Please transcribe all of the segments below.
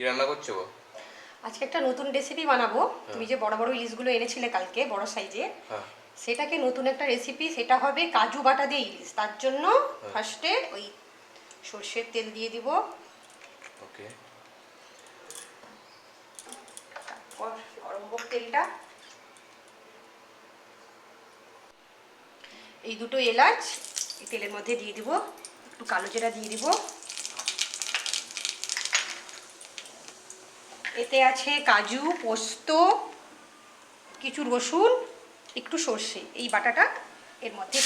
কি রান্না করছ গো? আজকে একটা নতুন রেসিপি বানাবো। তুমি যে বড় বড় ইলিশগুলো এনেছিলে কালকে বড় সাইজে হ্যাঁ। সেটাকে নতুন একটা রেসিপি সেটা হবে কাজু বাটা দিয়ে ইলিশ। তার জন্য ফার্স্টে ওই সর্ষের তেল দিয়ে দিব। ওকে তারপর গরম হোক তেলটা। এই দুটো এলাচ এই তেলের মধ্যে দিয়ে দিব। একটু কালো জিরা দিয়ে দিব। এতে আছে কাজু পোস্ত কিছু রসুন একটু সর্ষে এই বাটাটা এর মধ্যে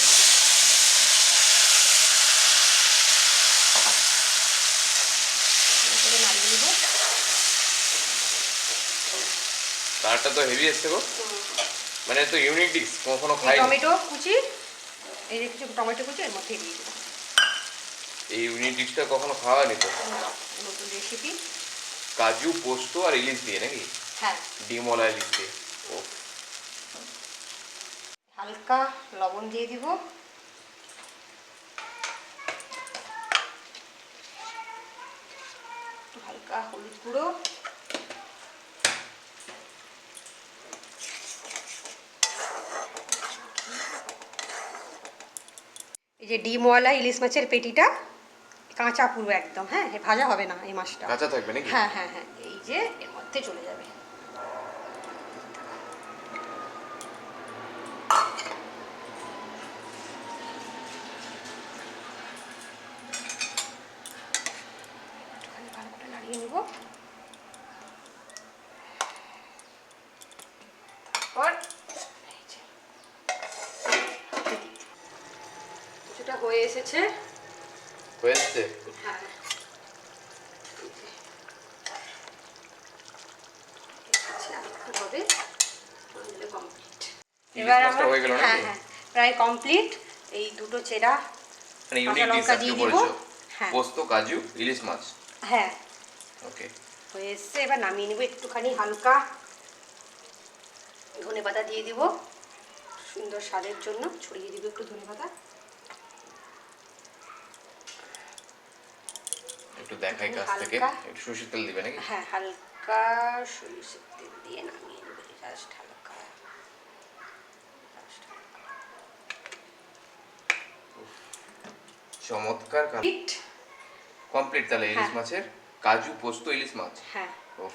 কালারটা তো হেভি এসছে গো। মানে তো ইউনিক ডিশ কখনো এই টমেটো কুচি এই যে কিছু টমেটো কুচি এর মধ্যে দিয়ে দেবো এই ইউনিক ডিশটা কখনো খাওয়া হয়নি তো? নতুন রেসিপি কাজু পোস্ত আর ইলিশ দিয়ে নাকি? হ্যাঁ। ডিমওয়ালা ইলিশ দিয়ে। ও। হালকা লবণ দিয়ে দিব। হালকা হলুদ গুঁড়ো। এই যে ডিমওয়ালা ইলিশ মাছের পেটিটা। কাঁচা পুরো একদম হ্যাঁ ভাজা হবে না এই মাছটা। কাঁচা থাকবে নাকি? হ্যাঁ হ্যাঁ হ্যাঁ এই যে এর মধ্যে চলে যাবে। কিছুটা হয়ে এসেছে। হয়ে হ্যাঁ আচ্ছা, ইলিশ এবার আমার হ্যাঁ হ্যাঁ। প্রায় কমপ্লিট এই দুটো চেরা মানে কাঁচা লঙ্কা দিয়ে দিব। হ্যাঁ। পোস্ত কাজু ইলিশ মাছ। হ্যাঁ। ওকে হয়ে এসছে। এবার নামিয়ে নেব একটুখানি হালকা। ধনে পাতা দিয়ে দিব। সুন্দর স্বাদের জন্য। ছড়িয়ে দিব একটু ধনে পাতা একটু দেখাই কাছ থেকে। একটু সরষের তেল দিবে নাকি? হ্যাঁ হালকা সরিষার তেল দিয়ে নামিয়ে নেবে। জাস্ট হালকা। চমৎকার? কমপ্লিট তাহলে ইলিশ হ্যাঁ। মাছের। কাজু পোস্ত ইলিশ মাছ? হ্যাঁ। ওফ